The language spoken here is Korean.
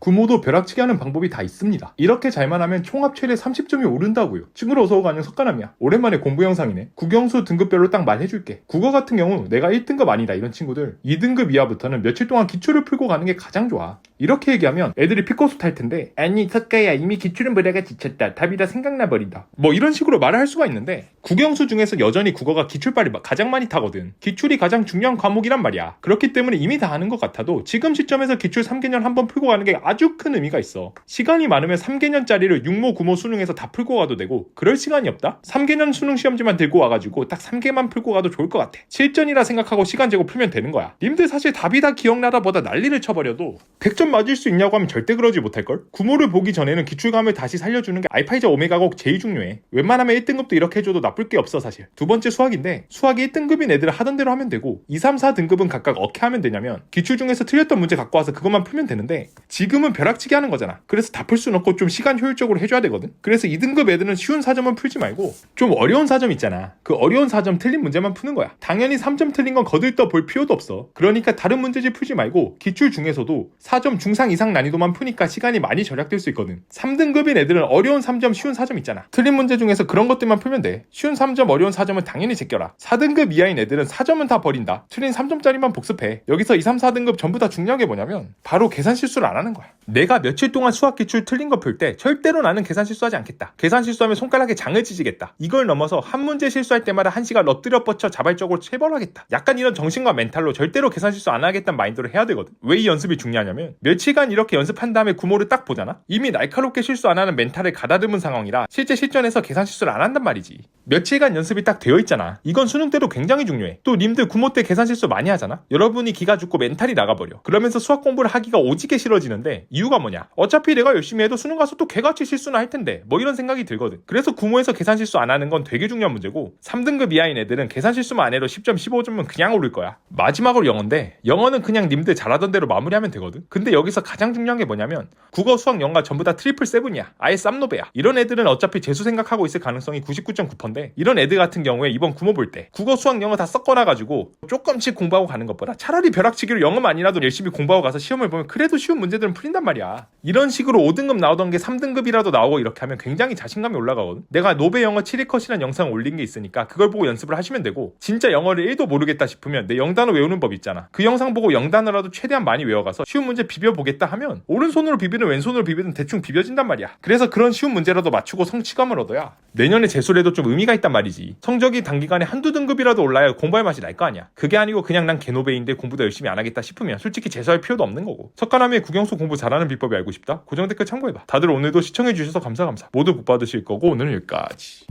구모도 벼락치기 하는 방법이 다 있습니다. 이렇게 잘만 하면 총합 최대 30점이 오른다고요. 친구로 어서오고 안녕 석가남이야. 오랜만에 공부 영상이네. 국영수 등급별로 딱 말해줄게. 국어 같은 경우 내가 1등급 아니다 이런 친구들 2등급 이하부터는 며칠 동안 기초를 풀고 가는 게 가장 좋아. 이렇게 얘기하면 애들이 피코스 탈 텐데 아니 석가야 이미 기출은 보다가 지쳤다. 답이 다 생각나 버린다. 뭐 이런 식으로 말을 할 수가 있는데 국영수 중에서 여전히 국어가 기출발이 가장 많이 타거든. 기출이 가장 중요한 과목이란 말이야. 그렇기 때문에 이미 다 아는 것 같아도 지금 시점에서 기출 3개년 한번 풀고 가는 게 아주 큰 의미가 있어. 시간이 많으면 3개년짜리를 6모, 9모 수능에서 다 풀고 가도 되고 그럴 시간이 없다? 3개년 수능 시험지만 들고 와가지고 딱 3개만 풀고 가도 좋을 것 같아. 실전이라 생각하고 시간 재고 풀면 되는 거야. 님들 사실 답이 다 기억나다 보다 난리를 쳐버려도 100점 맞을 수 있냐고 하면 절대 그러지 못할걸? 구모를 보기 전에는 기출감을 다시 살려주는 게 알파이자 오메가가 제일 중요해. 웬만하면 1등급도 이렇게 해줘도 나쁠 게 없어 사실. 두 번째 수학인데 수학이 1등급인 애들 하던 대로 하면 되고 2, 3, 4등급은 각각 어떻게 하면 되냐면 기출 중에서 틀렸던 문제 갖고 와서 그것만 풀면 되는데 지금 은 벼락치기 하는 거잖아. 그래서 다 풀 수는 없고 좀 시간 효율적으로 해줘야 되거든. 그래서 2등급 애들은 쉬운 4점은 풀지 말고 좀 어려운 4점 있잖아. 그 어려운 4점 틀린 문제만 푸는 거야. 당연히 3점 틀린 건 거들떠 볼 필요도 없어. 그러니까 다른 문제집 풀지 말고 기출 중에서도 4점 중상 이상 난이도만 푸니까 시간이 많이 절약될 수 있거든. 3등급인 애들은 어려운 3점, 쉬운 4점 있잖아. 틀린 문제 중에서 그런 것들만 풀면 돼. 쉬운 3점, 어려운 4점은 당연히 제껴라. 4등급 이하인 애들은 4점은 다 버린다. 틀린 3점짜리만 복습해. 여기서 2, 3, 4등급 전부 다 중요한 게 뭐냐면 바로 계산 실수를 안 하는 거야. 내가 며칠 동안 수학 기출 틀린 거 풀 때 절대로 나는 계산 실수하지 않겠다. 계산 실수하면 손가락에 장을 찢이겠다. 이걸 넘어서 한 문제 실수할 때마다 한 시간 엎드려 뻗쳐 자발적으로 체벌하겠다. 약간 이런 정신과 멘탈로 절대로 계산 실수 안 하겠다는 마인드를 해야 되거든. 왜 이 연습이 중요하냐면 며칠간 이렇게 연습한 다음에 구모를 딱 보잖아. 이미 날카롭게 실수 안 하는 멘탈을 가다듬은 상황이라 실제 실전에서 계산 실수를 안 한단 말이지. 며칠간 연습이 딱 되어 있잖아. 이건 수능 때도 굉장히 중요해. 또 님들 구모 때 계산 실수 많이 하잖아. 여러분이 기가 죽고 멘탈이 나가버려. 그러면서 수학 공부를 하기가 오지게 싫어지는데 이유가 뭐냐? 어차피 내가 열심히 해도 수능 가서 또 개같이 실수나 할 텐데 뭐 이런 생각이 들거든. 그래서 구모에서 계산 실수 안 하는 건 되게 중요한 문제고 3등급 이하인 애들은 계산 실수만 안 해도 10점, 15점은 그냥 오를 거야. 마지막으로 영어인데 영어는 그냥 님들 잘하던 대로 마무리하면 되거든. 근데 여기서 가장 중요한 게 뭐냐면 국어, 수학, 영가 전부 다 트리플 세븐이야. 아예 쌈노베야. 이런 애들은 어차피 재수 생각하고 있을 가능성이 99.9%인데 이런 애들 같은 경우에 이번 구모 볼 때 국어, 수학, 영어 다 섞어놔 가지고 조금씩 공부하고 가는 것보다 차라리 벼락치기로 영어만이라도 열심히 공부하고 가서 시험을 보면 그래도 쉬운 문제들은 풀린 단 말이야. 이런 식으로 5등급 나오던 게 3등급이라도 나오고 이렇게 하면 굉장히 자신감이 올라가거든. 내가 노베 영어 7위컷이라는 영상을 올린 게 있으니까 그걸 보고 연습을 하시면 되고 진짜 영어를 1도 모르겠다 싶으면 내 영단어 외우는 법 있잖아. 그 영상 보고 영단어라도 최대한 많이 외워가서 쉬운 문제 비벼보겠다 하면 오른손으로 비비든 왼손으로 비비든 대충 비벼진단 말이야. 그래서 그런 쉬운 문제라도 맞추고 성취감을 얻어야 내년에 재수래도 좀 의미가 있단 말이지. 성적이 단기간에 한두 등급이라도 올라야 공부할 맛이 날 거 아니야. 그게 아니고 그냥 난 개노베인데 공부도 열심히 안 하겠다 싶으면 솔직히 재수할 필요도 없는 거고. 석가람의 국영수 공부 잘하는 비법이 알고 싶다? 고정 댓글 참고해봐. 다들 오늘도 시청해주셔서 감사 감사. 모두 복 받으실 거고 오늘은 여기까지.